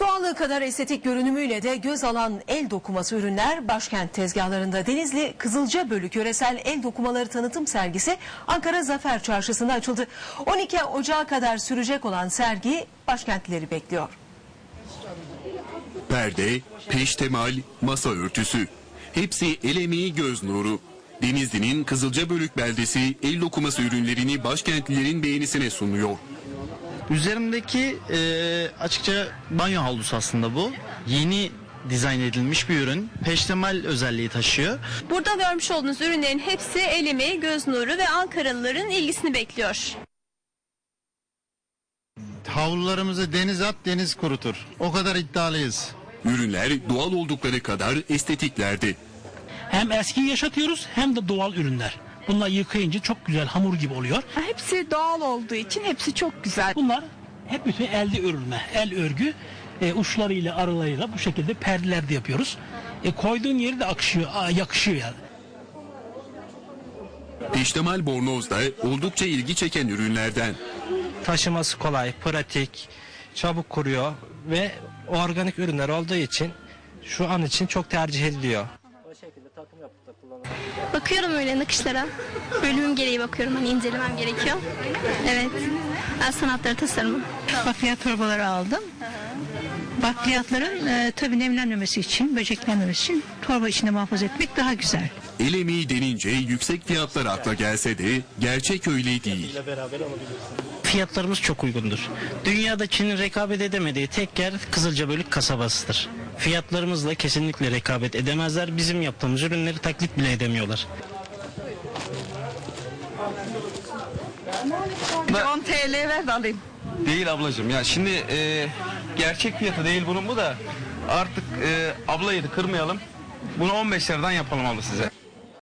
Doğallığı kadar estetik görünümüyle de göz alan el dokuması ürünler başkent tezgahlarında. Denizli Kızılca Bölük Yöresel El Dokumaları Tanıtım Sergisi Ankara Zafer Çarşısı'nda açıldı. 12 Ocağı kadar sürecek olan sergi başkentlileri bekliyor. Perde, peştemal, masa örtüsü. Hepsi el emeği göz nuru. Denizli'nin Kızılcabölük beldesi el dokuması ürünlerini başkentlilerin beğenisine sunuyor. Üzerimdeki e, açıkça banyo havlusu aslında bu. Yeni dizayn edilmiş bir ürün. Peştemal özelliği taşıyor. Burada görmüş olduğunuz ürünlerin hepsi el emeği, göz nuru ve Ankaralıların ilgisini bekliyor. Havlularımızı deniz at deniz kurutur. O kadar iddialıyız. Ürünler doğal oldukları kadar estetiklerdi. Hem eskiyi yaşatıyoruz hem de doğal ürünler. Bunlar yıkayınca çok güzel hamur gibi oluyor. Hepsi doğal olduğu için hepsi çok güzel. Bunlar hep bütün elde örülme, el örgü e, uçlarıyla aralarıyla bu şekilde perdeler de yapıyoruz. E, koyduğun yeri de akışıyor, a, yakışıyor yani. Peştemal bornoz da oldukça ilgi çeken ürünlerden. taşıması kolay, pratik, çabuk kuruyor ve organik ürünler olduğu için şu an için çok tercih ediliyor. Bakıyorum öyle nakışlara. Bölümüm gereği bakıyorum. Hani incelemem gerekiyor. Evet. Ben sanatları tasarımı. Bakliyat torbaları aldım. Bakliyatların e, tabii nemlenmemesi için, böceklenmemesi için torba içinde muhafaza etmek daha güzel. El emeği denince yüksek fiyatlar akla gelse de gerçek öyle değil. Fiyatlarımız çok uygundur. Dünyada Çin'in rekabet edemediği tek yer Kızılcabölük kasabasıdır. Fiyatlarımızla kesinlikle rekabet edemezler. Bizim yaptığımız ürünleri taklit bile edemiyorlar. 10 TL ver de alayım. Değil ablacığım ya şimdi e, gerçek fiyatı değil bunun bu da artık e, ablayı da kırmayalım. Bunu 15 liradan yapalım abla size.